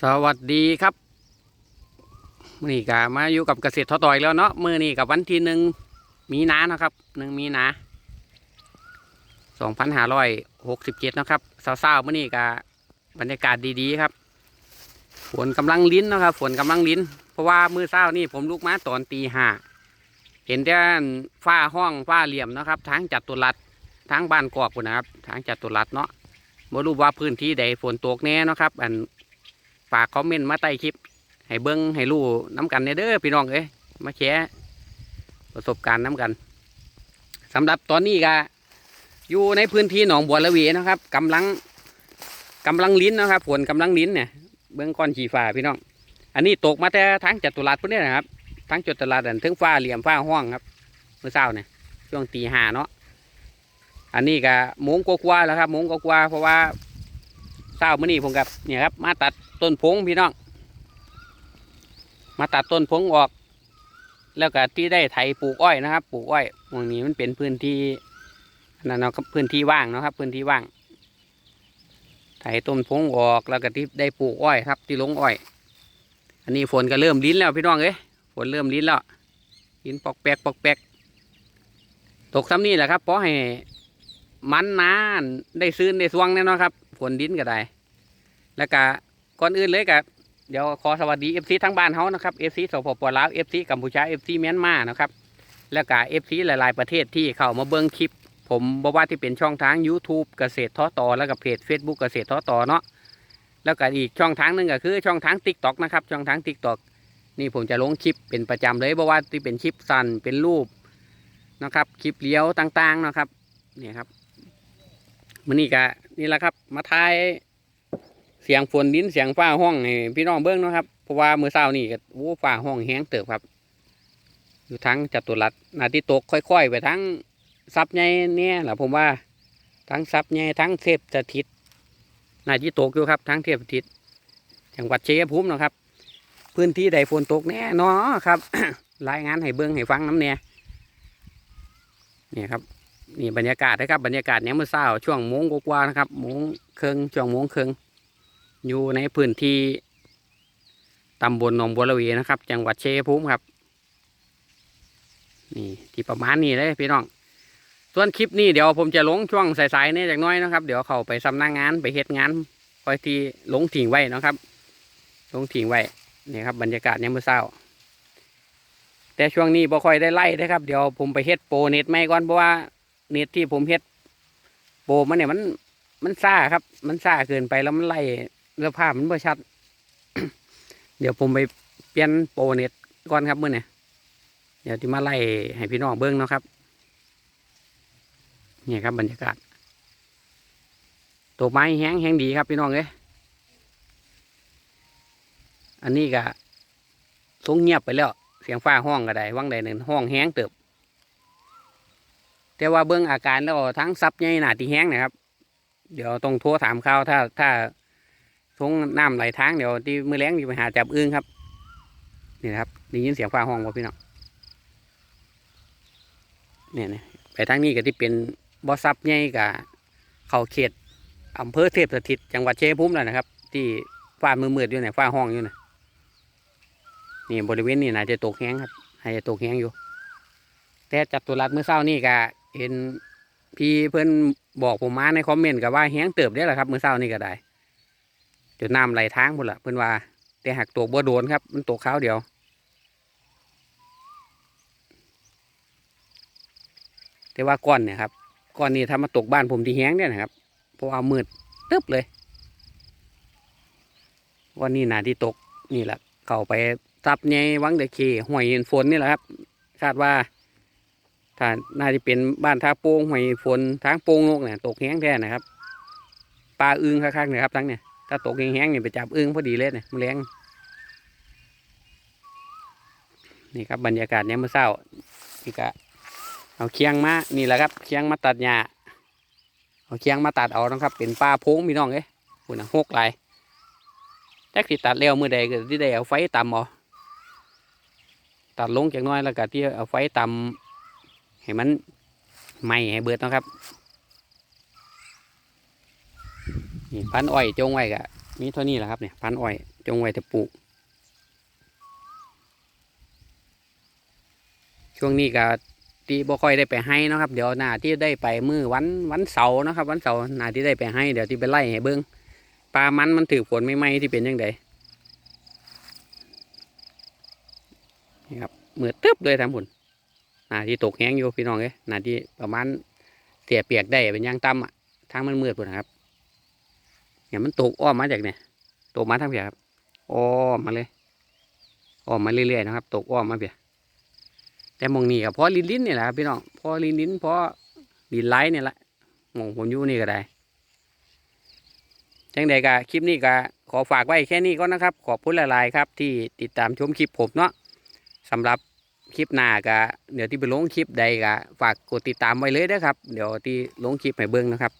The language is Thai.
สวัสดีครับมื่อนี้ก็มาอยู่กับเกษตรทอต่อยแล้วเนาะมื่อนี้กับวันที่หนึ่งมีนานะครับหนึ่งมีนาสองพันห้าร้อยหกสิบเจ็ดนะครับเศร้าๆมื่อนี้ก็บรรยากาศดีๆครับ ฝนกำลังลิ้นนะครับ ฝนกำลังลิ้น เพราะว่ามือเศร้านี่ผมลุกมาตอนตีห้าเห็นแต่ฝ้าห้องฝ้าเหลี่ยมนะครับทางจัดตุรัสทางบ้านกอกนะครับทางจัดตุรัสเนาะไม่รู้ว่าพื้นที่ใดฝนตกแน่นะครับ อัน ฝากคอมเมนต์มาใต้คลิป ให้เบิ้งให้รู้น้ำกันเด้อพี่น้องเอ้ยมาแชร์ประสบการณ์น้ำกันสำหรับตอนนี้ก็อยู่ในพื้นที่หนองบัวระเวีนะครับกำลังกำลังลิ้นนะครับฝนกำลังลิ้นเนี่ยเบื้องก้อนฉีฟ้าพี่น้อง อันนี้ตกมาแต่ทางจัตุรัสพวกนี้นะครับทางจัตุรัสอันถึงฟ้าเหลี่ยมฟ้าห้องครับเมื่อเช้าเนี่ยช่วงตีห้าเนาะอันนี้ก็มงกว่าแล้วครับมงกว่าเพราะว่า เศร้ามื่อนี้ผมกับเนี่ยครับ มาตัดต้นพงพี่น้อง มาตัดต้นพงออก แล้วก็ที่ได้ไถปลูกอ้อยนะครับ ปลูกอ้อยตรงนี้มันเป็นพื้นที่นั่นเนาะครับพื้นที่ว่างนะครับ พื้นที่ว่าง ไถต้นพงออกแล้วก็ที่ได้ปลูกอ้อยครับ ที่ลงอ้อย อันนี้ฝนก็เริ่มลิ้นแล้วพี่น้องเอ้ยฝนเริ่มลิ้นแล้วลิ้นปอกแปกปอกแปกตกซ้ำนี่แหละครับเพราะให้มันนานได้ซื้อได้สวงแน่นอนครับ ฝนดินก็ได้ แล้วก็ก่อนอื่นเลยก็เดี๋ยวขอสวัสดีเอฟซีทั้งบ้านเฮานะครับเอฟซีสปปลาวเอฟซีกัมพูชาเอฟซีเมียนมานะครับ แล้วก็เอฟซีหลาย ๆ ประเทศที่เข้ามาเบิ้งคลิป ผมบอกว่าที่เป็นช่องทาง YouTube เกษตรท้อต่อแล้วก็เพจ Facebook เกษตรท้อต่อเนาะแล้วก็อีกช่องทางหนึ่งก็คือช่องทาง Tik t o อกนะครับช่องทาง Tik t o อกนี่ผมจะลงคลิปเป็นประจำเลยบอกว่าที่เป็นคลิปสั้นเป็นรูปนะครับคลิปเลี้ยวต่างๆนะครับนี่ครับ มันนี่กะนี่แหละครับ มาทายเสียงฝนดินเสียงฟ้าห้องให้พี่น้องเบิ้งนะครับเพราะว่ามือเช้านี่ก็โอ้ฟ้าห้องแห้งเติบครับ อยู่ทั้งจัตุรัสนาที่ตกค่อย ๆ ไปทั้งซับใหญ่เนี่ยแหละผมว่าทั้งซับใหญ่ทั้งเทพสถิตนาที่ตกอยู่ครับทั้งเทพสถิตจังหวัดเชัยงภูมินะครับ พื้นที่ใดฝนตกแน่นาะครับ รายงานให้เบิ้งให้ฟังน้ำเนี่ยเนี่ยครับ นี่บรรยากาศนะครับบรรยากาศเนี้ยเมื่อเช้าช่วงโมงกว่านะครับโมงเครึ่งช่วงโมงเครึ่งอยู่ในพื้นที่ตำบลหนองบัวระเวีนะครับ จังหวัดเชัยงภูมิครับ นี่ที่ประมาณนี้เลยพี่น้องส่วนคลิปนี้เดี๋ยวผมจะลงช่วงสายๆเนี่ยจากน้อยนะครับ เดี๋ยวเขาไปสำนักงานไปเฮ็ดงานคอยที่ลงถิ่งไว้นะครับ ลงถิ่งไว้นี่ครับบรรยากาศเนี่ยเมื่อเช้าแต่ช่วงนี้บ่ค่อยได้ไล่นะครับ เดี๋ยวผมไปเฮ็ดโปรเน็ตไม่ก่อนเพราะว่า เน็ตที่ผมเฮ็ดโปรมันเนี่ยมันมันซ่าครับ มันซ่าเกินไปแล้วมันไล่เรื่องภาพมันไม่ชัด เดี๋ยวผมไปเปลี่ยนโปรเน็ตก่อนครับมื่อเนี่ยเดี๋ยวที่มาไล่ให้พี่น้องเบิ้งเนาะครับนี่ครับบรรยากาศตัวไม้แห้งแห้งดีครับพี่น้องเอ้ยอันนี้ก็ทรงเงียบไปแล้ว เสียงฟ้าห้องก็ได้วังใดหนึ่งห้องแห้งเติบ แต่ว่าเบื้องอาการแล้วทั้งซับใหญ่หนาที่แห้งนะครับ เดี๋ยวต้องโทรถามเขาถ้าถ้าทงน้ำไหลทางเดี๋ยวที่มือแรงอยู่ไปหาจับอึ้งครับ นี่นะครับได้ยินเสียงฟ้าห้องบ่พี่น้องเนี่ยนะไปทางนี้ก็ที่เป็นบ่อซับใหญ่กับเขาเขตอำเภอเทพสถิตจังหวัดเชัยงภูมิแล้วนะครับ ที่ฟ้ามือมืดอยู่เนี่ยฟ้าห้องอยู่เนี่ยนี่บริเวณนี้น่าจะตกแห้งครับน่าจะตกแห้งอยู่ แต่จัตุรัสเมื่อเช้านี่ก็ เห็นพี่เพื่อนบอกผมมาในคอมเมนต์กับว่าแห้งเติบได้แหละครับเมื่อเช้านี่ก็ได้จนน้ำไหลทางหมดละเพื่อนว่า แต่หักตัวบัวโดนครับ มันตกข้าวเดียวแต่ว่าก้อนเนี่ยครับก้อนนี้ถ้ามาตกบ้านผมที่แห้งเนี่ยนะครับเพราะว่ามืดตึ๊บเลยวันนี้นาที่ตกนี่แหละเข้าไปซับใหญ่วังเดเคห่วยเห็นฝนนี่แหละครับ คาดว่า ถ้าน่าจะเป็นบ้านท่าโป่งหอยฝนทางโป่งนกเนี่ยตกแห้งแท้นะครับปลาอึงคักๆนะครับทั้งเนี่ยถ้าตกแห้งๆเนี่ยไปจับอึงพอดีเลยเนี่ยมันแรงนี่ครับบรรยากาศเนี่ยามมื่อเช้านี่ก็เอาเคียงมานี่แหละครับเคียงมาตัดหญ้าเอาเคียงมาตัดเอานะครับ เป็นปลาโพงพี่น้องเอ้ยคุณนะหกไหลแท็กที่ตัดแล้วมือใดก็ที่ได้เอาไฟต่ำเอาตัดลงจากน้อยแล้วก็ที่เอาไฟต่ำ ให้มันไหม้ให้เบิดนะครับนี่พันอ้อยจงไว้กะมีเท่านี้แหละครับเนี่ยพันอ้อยจงไว้แต่ปลูก ช่วงนี้ก็ที่บ่ค่อยได้ไปให้นะครับ เดี๋ยวหน้าที่ได้ไปมือวันวันเสาร์นะครับ วันเสาร์หน้าที่ได้ไปให้เดี๋ยวที่ไปไล่ให้เบิ้งปลามันมันถือผลไม่ไหมที่เป็นยังไงนี่ครับมือตึ๊บเลยทำผล หนาที่ตกแห้งอยู่พี่น้องเอ้ยหนาที่ประมาณเสียเปียกได้เป็นยางต่ำอะทางมันมืดหมดนะครับเนี่ยมันตกอ้อมมาจากเนี่ยตกมาทางเปียครับอ้อมมาเลยอ้อมมาเรื่อยๆนะครับ ตกอ้อมมาเปียแต่มองนี่ก็พอลินลินนี่แหละครับพี่น้องพอลินลินพอดินไหลนี่แหละมองผมอยู่นี่ก็ได้จังใดก็คลิปนี้ก็ขอฝากไว้แค่นี้ก็นะครับ ขอบคุณหลายๆครับ ที่ติดตามชมคลิปผมเนาะสำหรับ คลิปหน้าก็เดี๋ยวที่ไปลงคลิปใดก็ฝากกดติดตามไว้เลยนะครับ เดี๋ยวที่ลงคลิปให้เบิ้งนะครับ